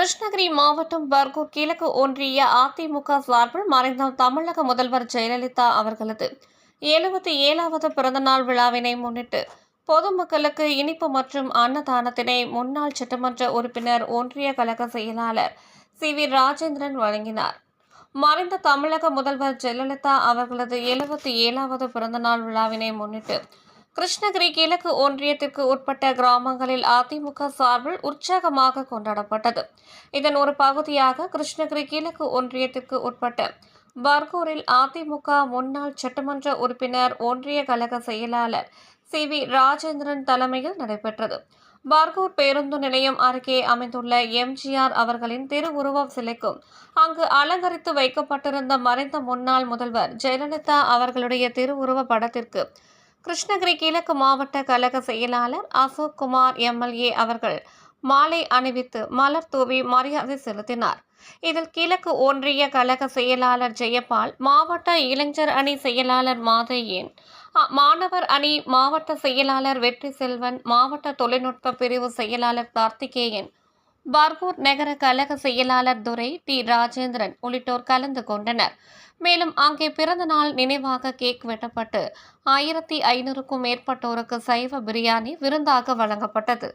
கிருஷ்ணகிரி மாவட்டம் பர்கூர் கிழக்கு ஒன்றிய அதிமுக சார்பில் மறைந்த தமிழக முதல்வர் ஜெயலலிதா அவர்களது எழுபத்தி ஏழாவது பிறந்தநாள் விழாவினை முன்னிட்டு பொதுமக்களுக்கு இனிப்பு மற்றும் அன்னதானத்தினை முன்னாள் சட்டமன்ற உறுப்பினர் ஒன்றிய கழக செயலாளர் சி வி ராஜேந்திரன் வழங்கினார். மறைந்த தமிழக முதல்வர் ஜெயலலிதா அவர்களது எழுபத்தி ஏழாவது பிறந்தநாள் விழாவினை முன்னிட்டு கிருஷ்ணகிரி கிழக்கு ஒன்றியத்திற்கு உட்பட்ட கிராமங்களில் அதிமுக சார்பில் உற்சாகமாக கொண்டாடப்பட்டது. இதன் ஒரு பகுதியாக கிருஷ்ணகிரி கிழக்கு ஒன்றியத்திற்கு உட்பட்ட பர்கூரில் அதிமுக முன்னாள் சட்டமன்ற உறுப்பினர் ஒன்றிய கழக செயலாளர் சி. வி. ராஜேந்திரன் தலைமையில் நடைபெற்றது. பர்கூர் பேருந்து நிலையம் அருகே அமைந்துள்ள எம்ஜிஆர் அவர்களின் திருவுருவம் சிலைக்கும் அங்கு அலங்கரித்து வைக்கப்பட்டிருந்த மறைந்த முன்னாள் முதல்வர் ஜெயலலிதா அவர்களுடைய திருவுருவ படத்திற்கு கிருஷ்ணகிரி கிழக்கு மாவட்ட கழக செயலாளர் அசோக் குமார் எம்எல்ஏ அவர்கள் மாலை அணிவித்து மலர் தூவி மரியாதை செலுத்தினார். இதில் கிழக்கு ஒன்றிய கழக செயலாளர் ஜெயபால் மாவட்ட இளைஞர் அணி செயலாளர் மாதையன் மாணவர் அணி மாவட்ட செயலாளர் வெற்றி செல்வன் மாவட்ட தொழில்நுட்ப பிரிவு செயலாளர் கார்த்திகேயன் பார்கூர் நகர கழக செயலாளர் துரை டி. ராஜேந்திரன் உள்ளிட்டோர் கலந்து கொண்டனர். மேலும் அங்கே பிறந்த நாள் நினைவாக கேக் வெட்டப்பட்டு ஆயிரத்தி ஐநூறுக்கும் மேற்பட்டோருக்கு சைவ பிரியாணி விருந்தாக வழங்கப்பட்டது.